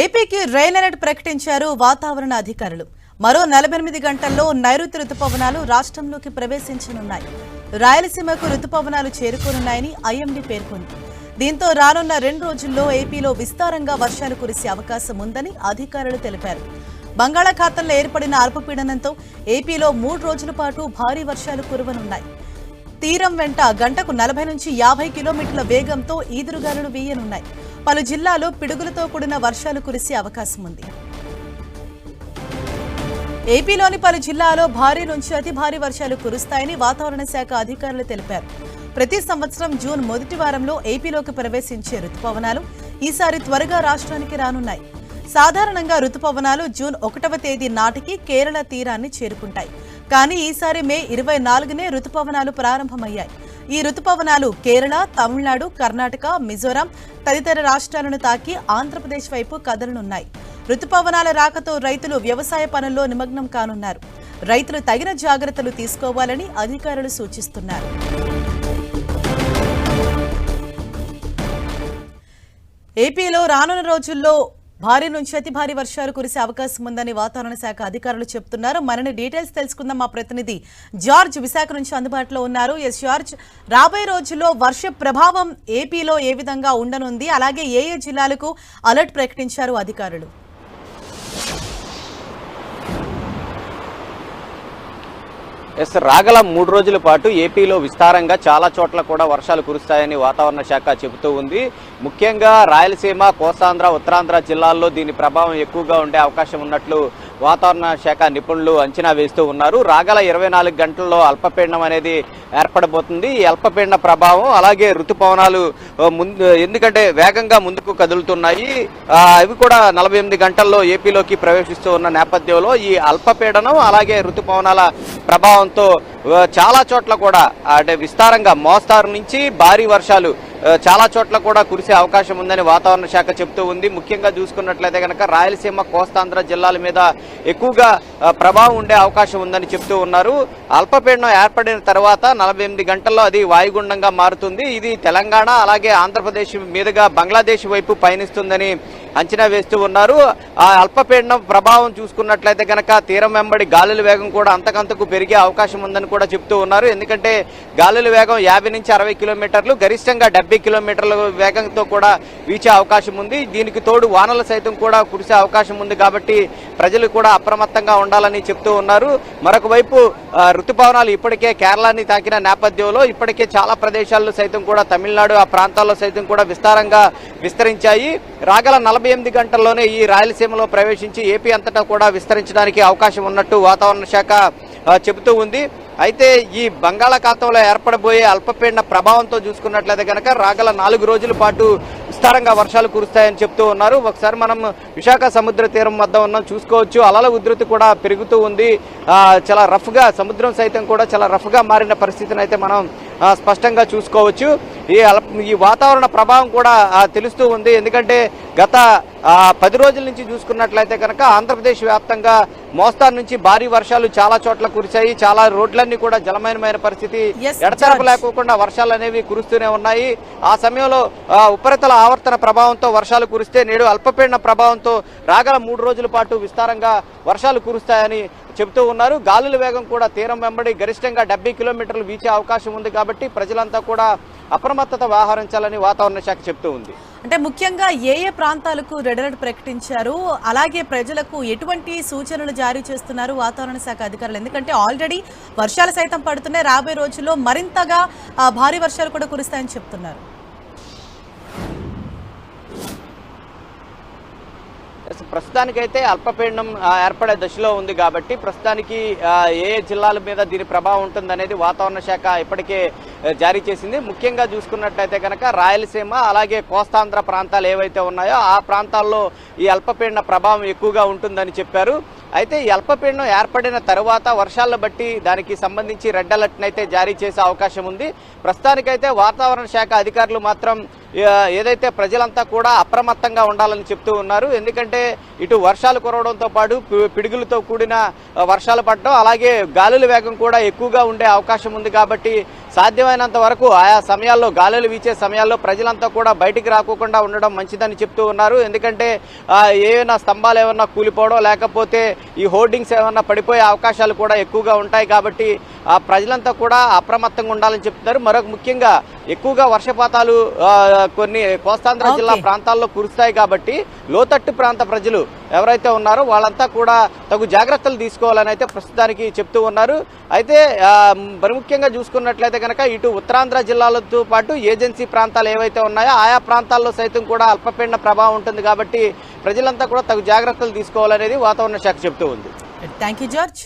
ఏపీకి rain alert ప్రకటించారు వాతావరణ అధికారులు. మరో నలభై ఎనిమిది గంటల్లో నైరుతి రుతుపవనాలు రాష్ట్రంలోకి ప్రవేశించనున్నాయి. రాయలసీమకు రుతుపవనాలు చేరుకోనున్నాయని ఐఎండీ పేర్కొంది. దీంతో రానున్న రెండు రోజుల్లో ఏపీలో విస్తారంగా వర్షాలు కురిసే అవకాశం ఉందని అధికారులు తెలిపారు. బంగాళాఖాతంలో ఏర్పడిన అల్పపీడనంతో ఏపీలో మూడు రోజుల పాటు భారీ వర్షాలు కురవనున్నాయి. తీరం వెంట గంటకు నలభై నుంచి యాభై కిలోమీటర్ల వేగంతో ఈదురుగాలులు వీయనున్నాయి. పలు జిల్లాలో పిడుగులతో కూడిన వర్షాలు కురిసే అవకాశం ఉంది. ఏపీలోని పలు జిల్లాలో భారీ నుంచి అతి భారీ వర్షాలు కురుస్తాయని వాతావరణ శాఖ అధికారులు తెలిపారు. ప్రతి సంవత్సరం జూన్ మొదటి వారంలో ఏపీలోకి ప్రవేశించే రుతుపవనాలు ఈసారి త్వరగా రాష్ట్రానికి రానున్నాయి. సాధారణంగా రుతుపవనాలు జూన్ ఒకటవ తేదీ నాటికి కేరళ తీరాన్ని చేరుకుంటాయి. కానీ ఈసారి మే ఇరవై నాలుగునే రుతుపవనాలు ప్రారంభమయ్యాయి. ఈ రుతుపవనాలు కేరళ తమిళనాడు కర్ణాటక మిజోరాం తదితర రాష్ట్రాలను తాకి ఆంధ్రప్రదేశ్ వైపు కదలనున్నాయి. రుతుపవనాల రాకతో రైతులు వ్యవసాయ పనుల్లో నిమగ్నం కానున్నారు. రైతులు తగిన జాగ్రత్తలు తీసుకోవాలని అధికారులు సూచిస్తున్నారు. ఏపీలో రానున్న రోజుల్లో భారీ నుంచి అతి భారీ వర్షాలు కురిసే అవకాశం ఉందని వాతావరణ శాఖ అధికారులు చెప్తున్నారు. మరిన్ని డీటెయిల్స్ తెలుసుకుందాం మా ప్రతినిధి జార్జ్ విశాఖ నుంచి అందుబాటులో ఉన్నారు. ఎస్ జార్జ్ రాబోయే రోజుల్లో వర్ష ప్రభావం ఏపీలో ఏ విధంగా ఉండనుంది? అలాగే ఏ ఏ జిల్లాలకు అలర్ట్ ప్రకటించారు అధికారులు? ఎస్ రాగల మూడు రోజుల పాటు ఏపీలో విస్తారంగా చాలా చోట్ల కూడా వర్షాలు కురుస్తాయని వాతావరణ శాఖ చెబుతూ ఉంది. ముఖ్యంగా రాయలసీమ కోస్తాంధ్ర ఉత్తరాంధ్ర జిల్లాల్లో దీని ప్రభావం ఎక్కువగా ఉండే అవకాశం ఉన్నట్లు వాతావరణ శాఖ నిపుణులు అంచనా వేస్తూ ఉన్నారు. రాగల ఇరవై నాలుగు గంటల్లో అల్పపీడనం అనేది ఏర్పడబోతుంది. ఈ అల్పపీడన ప్రభావం అలాగే ఋతుపవనాలు ముందు ఎందుకంటే వేగంగా ముందుకు కదులుతున్నాయి. అవి కూడా నలభై ఎనిమిది గంటల్లో ఏపీలోకి ప్రవేశిస్తూ ఉన్న నేపథ్యంలో ఈ అల్పపీడనం అలాగే ఋతుపవనాల ప్రభావంతో చాలా చోట్ల కూడా అంటే విస్తారంగా మోస్తారు నుంచి భారీ వర్షాలు చాలా చోట్ల కూడా కురిసే అవకాశం ఉందని వాతావరణ శాఖ చెప్తూ ఉంది. ముఖ్యంగా చూసుకున్నట్లయితే కనుక రాయలసీమ కోస్తాంధ్ర జిల్లాల మీద ఎక్కువగా ప్రభావం ఉండే అవకాశం ఉందని చెప్తూ ఉన్నారు. అల్పపీడనం ఏర్పడిన తర్వాత నలభై ఎనిమిది గంటల్లో అది వాయుగుండంగా మారుతుంది. ఇది తెలంగాణ అలాగే ఆంధ్రప్రదేశ్ మీదుగా బంగ్లాదేశ్ వైపు పయనిస్తుందని అంచనా వేస్తూ ఉన్నారు. ఆ అల్పపీడనం ప్రభావం చూసుకున్నట్లయితే కనుక తీరం వెంబడి గాలుల వేగం కూడా అంతకంతకు పెరిగే అవకాశం ఉందని కూడా చెప్తూ ఉన్నారు. ఎందుకంటే గాలుల వేగం యాభై నుంచి అరవై కిలోమీటర్లు గరిష్టంగా డెబ్బై కిలోమీటర్ల వేగంతో కూడా వీచే అవకాశం ఉంది. దీనికి తోడు వానలు సైతం కూడా కురిసే అవకాశం ఉంది కాబట్టి ప్రజలు కూడా అప్రమత్తంగా ఉండాలని చెప్తూ ఉన్నారు. మరొక వైపు ఋతుపవనాలు ఇప్పటికే కేరళని తాకిన నేపథ్యంలో ఇప్పటికే చాలా ప్రదేశాల్లో సైతం కూడా తమిళనాడు ఆ ప్రాంతాల్లో సైతం కూడా విస్తారంగా విస్తరించాయి. రాగల నలభై ఎనిమిది గంటల్లోనే ఈ రాయలసీమలో ప్రవేశించి ఏపీ అంతటా కూడా విస్తరించడానికి అవకాశం ఉన్నట్టు వాతావరణ శాఖ చెబుతూ ఉంది. అయితే ఈ బంగాళాఖాతంలో ఏర్పడబోయే అల్పపీడన ప్రభావంతో చూసుకున్నట్లయితే కనుక రాగల నాలుగు రోజుల పాటు విస్తారంగా వర్షాలు కురుస్తాయని చెప్తూ ఉన్నారు. ఒకసారి మనం విశాఖ సముద్ర తీరం వద్ద ఉన్నాం. చూసుకోవచ్చు. అలల ఉధృతి కూడా పెరుగుతూ ఉంది. చాలా రఫ్గా సముద్రం సైతం కూడా చాలా రఫ్గా మారిన పరిస్థితిని అయితే మనం స్పష్టంగా చూసుకోవచ్చు. ఈ ఈ వాతావరణ ప్రభావం కూడా తెలుస్తూ ఉంది. ఎందుకంటే గత పది రోజుల నుంచి చూసుకున్నట్లయితే కనుక ఆంధ్రప్రదేశ్ వ్యాప్తంగా మోస్తారు నుంచి భారీ వర్షాలు చాలా చోట్ల కురిశాయి. చాలా రోడ్లన్నీ కూడా జలమయమైన పరిస్థితి. ఎడతెరపు. లేకోకుండా వర్షాలు అనేవి కురుస్తూనే ఉన్నాయి. ఆ సమయంలో ఉపరితల ఆవర్తన ప్రభావంతో వర్షాలు కురిస్తే నేడు అల్పపీడన ప్రభావంతో రాగల మూడు రోజుల పాటు విస్తారంగా వర్షాలు కురుస్తాయని చెబుతూ ఉన్నారు. గాలుల వేగం కూడా తీరం వెంబడి గరిష్టంగా డెబ్బై కిలోమీటర్లు వీచే అవకాశం ఉంది కాబట్టి ప్రజలంతా కూడా అప్రమత్తత వ్యవహరించాలని వాతావరణ శాఖ చెప్తూ ఉంది. అంటే ముఖ్యంగా ఏ ఏ ప్రాంతాలకు రెడ్ అలర్ట్ ప్రకటించారు? అలాగే ప్రజలకు ఎటువంటి సూచనలు జారీ చేస్తున్నారు వాతావరణ శాఖ అధికారులు? ఎందుకంటే ఆల్రెడీ వర్షాలు సైతం పడుతున్నాయి. రాబోయే రోజుల్లో మరింతగా భారీ వర్షాలు కూడా కురుస్తాయని చెప్తున్నారు. ప్రస్తుతానికైతే అల్పపీడనం ఏర్పడే దశలో ఉంది కాబట్టి ప్రస్తుతానికి ఏ ఏ జిల్లాల మీద దీని ప్రభావం ఉంటుందనేది వాతావరణ శాఖ ఇప్పటికే జారీ చేసింది. ముఖ్యంగా చూసుకున్నట్లయితే కనుక రాయలసీమ అలాగే కోస్తాంధ్ర ప్రాంతాలు ఏవైతే ఉన్నాయో ఆ ప్రాంతాల్లో ఈ అల్పపీడన ప్రభావం ఎక్కువగా ఉంటుందని చెప్పారు. అయితే ఈ అల్పపీడనం ఏర్పడిన తర్వాత వర్షాలను బట్టి దానికి సంబంధించి రెడ్ అలర్ట్ అయితే జారీ చేసే అవకాశం ఉంది. ప్రస్తుతానికైతే వాతావరణ శాఖ అధికారులు మాత్రం ఏదైతే ప్రజలంతా కూడా అప్రమత్తంగా ఉండాలని చెప్తూ ఉన్నారు ఎందుకంటే ఇటు వర్షాలు కురవడంతో పాటు పిడుగులతో కూడిన వర్షాలు పడడం అలాగే గాలుల వేగం కూడా ఎక్కువగా ఉండే అవకాశం ఉంది కాబట్టి సాధ్యమైనంత వరకు ఆయా సమయాల్లో గాలులు వీచే సమయాల్లో ప్రజలంతా కూడా బయటికి రాకోకుండా ఉండడం మంచిదని చెప్తూ ఉన్నారు. ఎందుకంటే ఏమైనా స్తంభాలు ఏమన్నా కూలిపోవడం లేకపోతే ఈ హోర్డింగ్స్ ఏమన్నా పడిపోయే అవకాశాలు కూడా ఎక్కువగా ఉంటాయి కాబట్టి ఆ ప్రజలంతా కూడా అప్రమత్తంగా ఉండాలని చెప్తున్నారు. మరొక ముఖ్యంగా ఎక్కువగా వర్షపాతాలు కొన్ని కోస్తాంధ్ర జిల్లా. ప్రాంతాల్లో కురుస్తాయి కాబట్టి లోతట్టు ప్రాంత ప్రజలు ఎవరైతే ఉన్నారో వాళ్ళంతా కూడా తగు జాగ్రత్తలు తీసుకోవాలని అయితే ప్రస్తుతానికి చెప్తూ ఉన్నారు. అయితే మరి ముఖ్యంగా చూసుకున్నట్లయితే కనుక ఇటు ఉత్తరాంధ్ర జిల్లాలతో పాటు ఏజెన్సీ ప్రాంతాలు ఏవైతే ఉన్నాయో ఆయా ప్రాంతాల్లో సైతం కూడా అల్పపీడన ప్రభావం ఉంటుంది కాబట్టి ప్రజలంతా కూడా తగు జాగ్రత్తలు తీసుకోవాలనేది వాతావరణ శాఖ చెబుతూ ఉంది. Thank George